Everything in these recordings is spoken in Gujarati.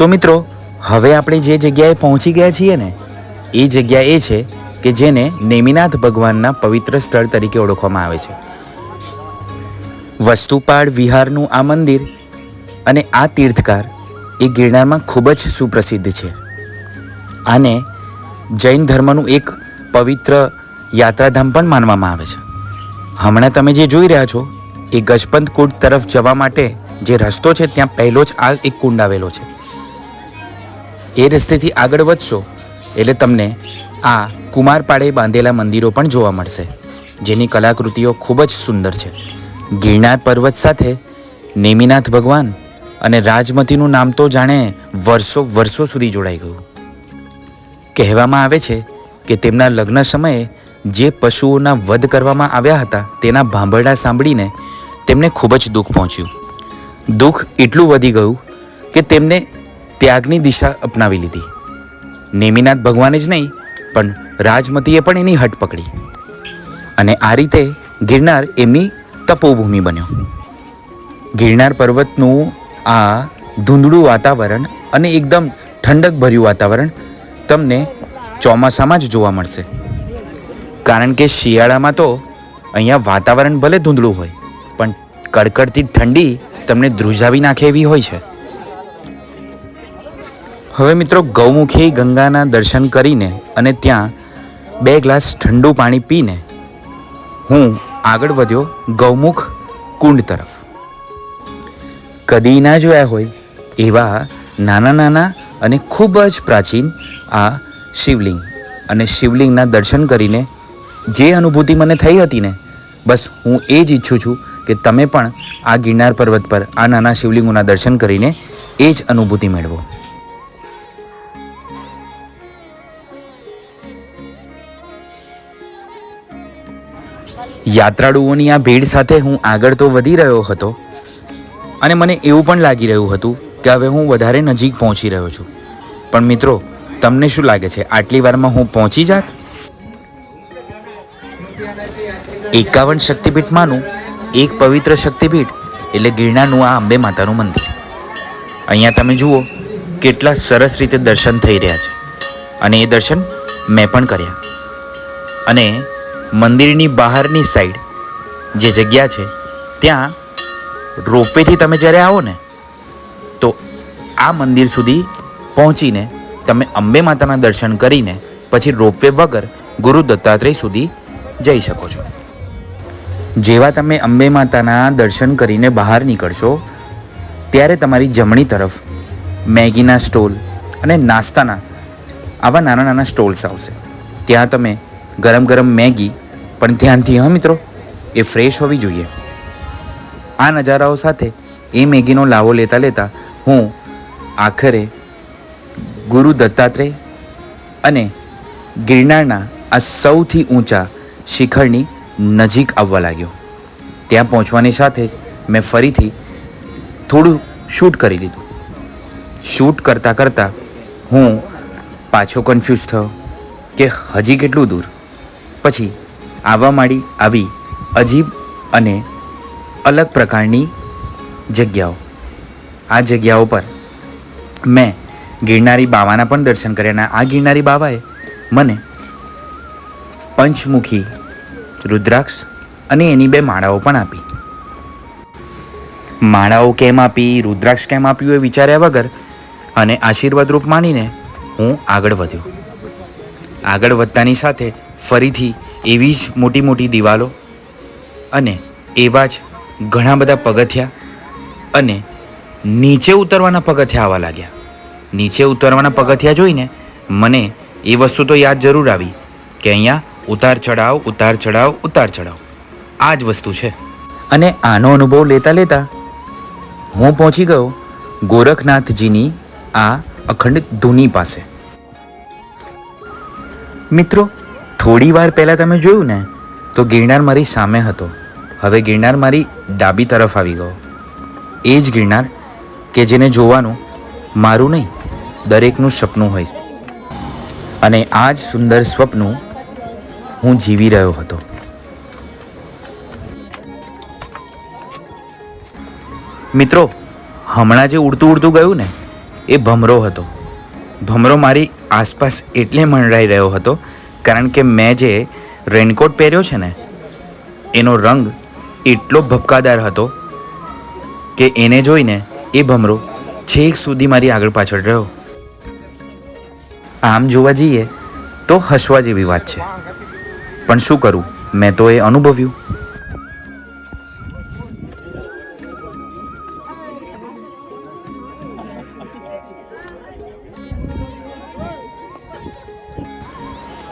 તો મિત્રો, હવે આપણે જે જગ્યાએ પહોંચી ગયા છીએ ને, એ જગ્યા એ છે કે જેને નેમિનાથ ભગવાનના પવિત્ર સ્થળ તરીકે ઓળખવામાં આવે છે. વસ્તુપાડ વિહારનું આ મંદિર અને આ તીર્થકાર એ ગિરનારમાં ખૂબ જ સુપ્રસિદ્ધ છે. આને જૈન ધર્મનું એક પવિત્ર યાત્રાધામ પણ માનવામાં આવે છે. હમણાં તમે જે જોઈ રહ્યા છો, એ ગજપંત કુંડ તરફ જવા માટે જે રસ્તો છે, ત્યાં પહેલો જ આ એક કુંડ આવેલો છે. એ રસ્તેથી આગળ વધશો એટલે તમને આ કુમારપાડે બાંધેલા મંદિરો પણ જોવા મળશે, જેની કલાકૃતિઓ ખૂબ જ સુંદર છે. ગિરનાર પર્વત સાથે નેમિનાથ ભગવાન અને રાજમતીનું નામ તો જાણે વર્ષો વર્ષો સુધી જોડાઈ ગયું. કહેવામાં આવે છે કે તેમના લગ્ન સમયે જે પશુઓના વધ કરવામાં આવ્યા હતા તેના ભાંભરડા સાંભળીને તેમને ખૂબ જ દુઃખ પહોંચ્યું. દુઃખ એટલું વધી ગયું કે તેમને ત્યાગની દિશા અપનાવી લીધી. નેમિનાથ ભગવાને જ નહીં, પણ રાજમતીએ પણ એની હટ પકડી. અને આ રીતે ગિરનાર એમની તપોભૂમિ બન્યો. ગિરનાર પર્વતનું આ ધૂંધળું વાતાવરણ અને એકદમ ઠંડક ભર્યું વાતાવરણ તમને ચોમાસામાં જ જોવા મળશે. કારણ કે શિયાળામાં તો અહીંયા વાતાવરણ ભલે ધૂંધળું હોય, પણ કડકડતી ઠંડી તમને ધ્રુજાવી નાખે એવી હોય છે. હવે મિત્રો ગૌમુખી ગંગાના દર્શન કરીને અને ત્યાં બે ગ્લાસ ઠંડુ પાણી પીને હું આગળ વધ્યો ગૌમુખ કુંડ તરફ. કદી ના જોયા હોય એવા નાના નાના અને ખૂબ જ પ્રાચીન આ શિવલિંગ અને શિવલિંગના દર્શન કરીને જે અનુભૂતિ મને થઈ હતી ને, બસ હું એ જ ઈચ્છું છું કે તમે પણ આ ગિરનાર પર્વત પર આ નાના શિવલિંગોના દર્શન કરીને એ જ અનુભૂતિ મેળવો. યાત્રાળુઓની આ ભીડ સાથે હું આગળ તો વધી રહ્યો હતો અને મને એવું પણ લાગી રહ્યું હતું કે હવે હું વધારે નજીક પહોંચી રહ્યો છું. પણ મિત્રો, તમને શું લાગે છે? આટલી વારમાં હું પહોંચી જાત? એકાવન શક્તિપીઠમાંનું એક પવિત્ર શક્તિપીઠ એટલે ગિરનારનું આ અંબે માતાનું મંદિર. અહીંયા તમે જુઓ કેટલા સરસ રીતે દર્શન થઈ રહ્યા છે. અને એ દર્શન મેં પણ કર્યા. અને મંદિરની બહારની સાઈડ જે જગ્યા છે, ત્યાં રોપવેથી તમે જ્યારે આવો ને, તો આ મંદિર સુધી પહોંચીને તમે અંબે માતાના દર્શન કરીને પછી રોપવે વગર ગુરુ દત્તાત્રેય સુધી જઈ શકો છો. જેવા તમે અંબે માતાના દર્શન કરીને બહાર નીકળશો, ત્યારે તમારી જમણી તરફ મેગીના સ્ટોલ અને નાસ્તાના આવા નાના નાના સ્ટોલ્સ આવશે. ત્યાં તમે ગરમ ગરમ મેગી પણ ધ્યાનથી, હા મિત્રો, એ ફ્રેશ હોવી જોઈએ. આ નજારાઓ સાથે એ મેગીનો લાવો લેતા લેતા હું આખરે ગુરુ દત્તાત્રેય અને ગિરનારના આ સૌથી ઊંચા શિખરની નજીક આવવા લાગ્યો. ત્યાં પહોંચવાની સાથે જ મેં ફરીથી થોડું શૂટ કરી લીધું. શૂટ કરતાં કરતાં હું પાછો કન્ફ્યુઝ થયો કે હજી કેટલું દૂર? પછી આવવા માંડી આવી અજીબ અને અલગ પ્રકારની જગ્યાઓ. આ જગ્યાઓ પર મેં ગિરનારી બાવાના પણ દર્શન કર્યા આ ગિરનારી બાવાએ મને પંચમુખી, રુદ્રાક્ષ અને એની બે માળાઓ પણ આપી. માળાઓ કેમ આપી, રુદ્રાક્ષ કેમ આપ્યું એ વિચાર્યા વગર અને આશીર્વાદ રૂપ માનીને હું આગળ વધ્યો. આગળ વધતાની સાથે ફરીથી એવી જ મોટી મોટી દિવાલો અને એવા જ ઘણા બધા પગથિયા અને નીચે ઉતરવાના પગથિયા આવવા લાગ્યા. નીચે ઉતરવાના પગથિયા જોઈને મને એ વસ્તુ તો યાદ જરૂર આવી કે અહીંયા ઉતાર ચઢાવ ઉતાર ચઢાવ ઉતાર ચઢાવ. આ જ વસ્તુ છે. અને આનો અનુભવ લેતા લેતા હું પહોંચી ગયો ગોરખનાથજીની આ અખંડ ધૂની પાસે. મિત્રો થોડી વાર પહેલાં તમે જોયું ને, તો ગિરનાર મારી સામે હતો. હવે ગિરનાર મારી ડાબી તરફ આવી ગયો. એ જ ગિરનાર કે જેને જોવાનું મારું નહીં, દરેકનું સપનું હોય. અને આ જ સુંદર સ્વપ્નું હું જીવી રહ્યો હતો. મિત્રો, હમણાં જે ઉડતું ઉડતું ગયું ને, એ ભમરો હતો. ભમરો મારી આસપાસ એટલે મંડરાઈ રહ્યો હતો કારણ કે મેં જે રેનકોટ પહેર્યો છે ને, એનો રંગ એટલો ભપકાદાર હતો કે એને જોઈને એ ભમરો છેક સુધી મારી આગળ પાછળ રહ્યો. આમ જોવા જઈએ તો હસવા જેવી વાત છે. પણ શું કરું? મેં તો એ અનુભવ્યું.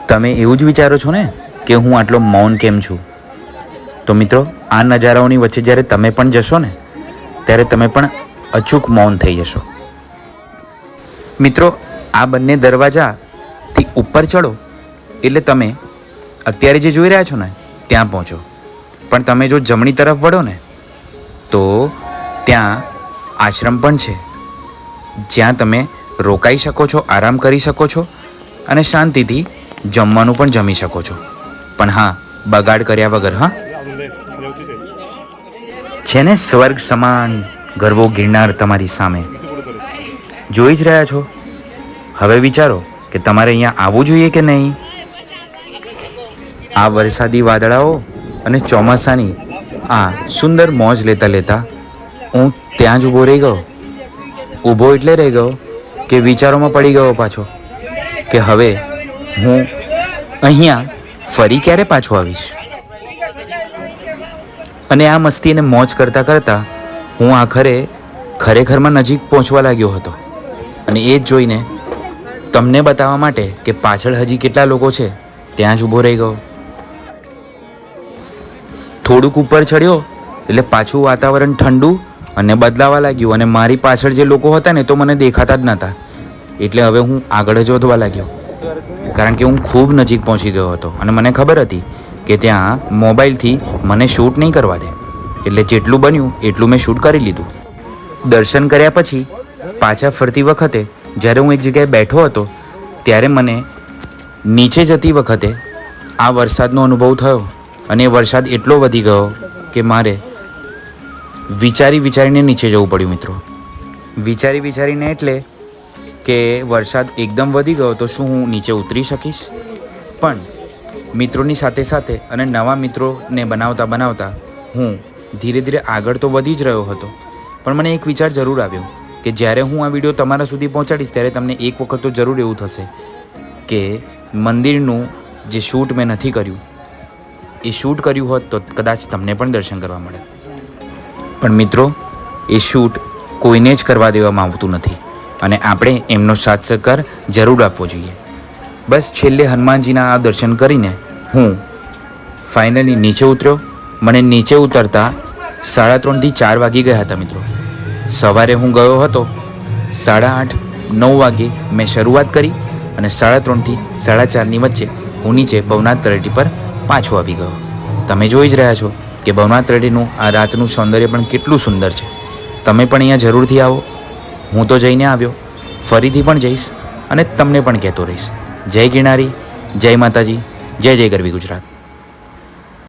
તમે એવું જ વિચારો છો ને કે હું આટલો મૌન કેમ છું? તો મિત્રો, આ નજારાઓની વચ્ચે જ્યારે તમે પણ જશો ને, ત્યારે તમે પણ અચૂક મૌન થઈ જશો. મિત્રો, આ બંને દરવાજાથી ઉપર ચડો એટલે તમે અત્યારે જે જોઈ રહ્યા છો ને, ત્યાં પહોંચો. પણ તમે જો જમણી તરફ વળો ને, તો ત્યાં આશ્રમ પણ છે. જ્યાં તમે રોકાઈ શકો છો, આરામ કરી શકો છો અને શાંતિથી જમવાનું પણ જમી શકો છો. પણ હા, બગાડ કર્યા વગર, હા? છે ને સ્વર્ગ સમાન ગરવો ગિરનાર તમારી સામે. જોઈ જ રહ્યા છો? હવે વિચારો કે તમારે અહીંયા આવવું જોઈએ કે નહીં? આ વરસાદી વાદળાઓ અને ચોમાસાની આ સુંદર મોજ લેતા લેતા હું ત્યાં જ ઊભો રહી ગયો. ઊભો એટલે રહી ગયો કે વિચારોમાં પડી ગયો પાછો. કે હવે હું અહીંયા ફરી ક્યારે પાછો આવીશ? અને આ મસ્તી અને મોજ કરતાં કરતાં હું આખરે ખરેખરમાં નજીક પહોંચવા લાગ્યો હતો. અને એ જ જોઈને તમને બતાવવા માટે કે પાછળ હજી કેટલા લોકો છે, ત્યાં જ ઊભો રહી ગયો. થોડુંક ઉપર ચડ્યો, એટલે પાછું વાતાવરણ ઠંડુ અને બદલાવા લાગ્યું. અને મારી પાછળ જે લોકો હતા ને તો મને દેખાતા જ નહોતા એટલે હવે હું આગળ જ વધવા લાગ્યો. કારણ કે હું ખૂબ નજીક પહોંચી ગયો હતો અને મને ખબર હતી કે ત્યાં મોબાઈલથી મને શૂટ નહીં કરવા દે. એટલે જેટલું બન્યું, એટલું મેં શૂટ કરી લીધું. દર્શન કર્યા પછી પાછા ફરતી વખતે જ્યારે હું એક જગ્યાએ બેઠો હતો, ત્યારે મને નીચે જતી વખતે આ વરસાદનો અનુભવ થયો અને એ વરસાદ એટલો વધી ગયો કે મારે વિચારી વિચારીને નીચે જવું પડ્યું, મિત્રો. વિચારી વિચારીને એટલે કે વરસાદ એકદમ વધી ગયો તો શું હું નીચે ઉતરી શકીશ? પણ મિત્રોની સાથે સાથે અને નવા મિત્રોને બનાવતા બનાવતા હું ધીરે ધીરે આગળ તો વધી જ રહ્યો હતો. પણ મને એક વિચાર જરૂર આવ્યો કે જ્યારે હું આ વીડિયો તમારા સુધી પહોંચાડીશ ત્યારે તમને એક વખત તો જરૂર એવું થશે કે મંદિરનું જે શૂટ મેં નથી કર્યું, એ શૂટ કર્યું હોત તો કદાચ તમને પણ દર્શન કરવા મળે. પણ મિત્રો, એ શૂટ કોઈને જ કરવા દેવામાં આવતું નથી. અને આપણે એમનો સાથ સહકાર જરૂર આપવો જોઈએ. બસ છેલ્લે હનુમાનજીના આ દર્શન કરીને હું ફાઇનલી નીચે ઉતર્યો. મને નીચે ઉતરતા સાડા ત્રણથી ચાર વાગી ગયા હતા મિત્રો. સવારે હું ગયો હતો. સાડા આઠ, નવ વાગે મેં શરૂઆત કરી અને સાડા ત્રણથી સાડા ચારની વચ્ચે હું નીચે ભવનાથ તળેટી પર પાછો આવી ગયો. તમે જોઈ જ રહ્યા છો કે ભવનાથ તળેટીનું આ રાતનું સૌંદર્ય પણ કેટલું સુંદર છે. તમે પણ અહીંયા જરૂરથી આવો. હું તો જઈને આવ્યો. ફરીથી પણ જઈશ અને તમને પણ કહેતો રહીશ. જય ગિરનારી, જય માતાજી, જય જય ગરવી ગુજરાત.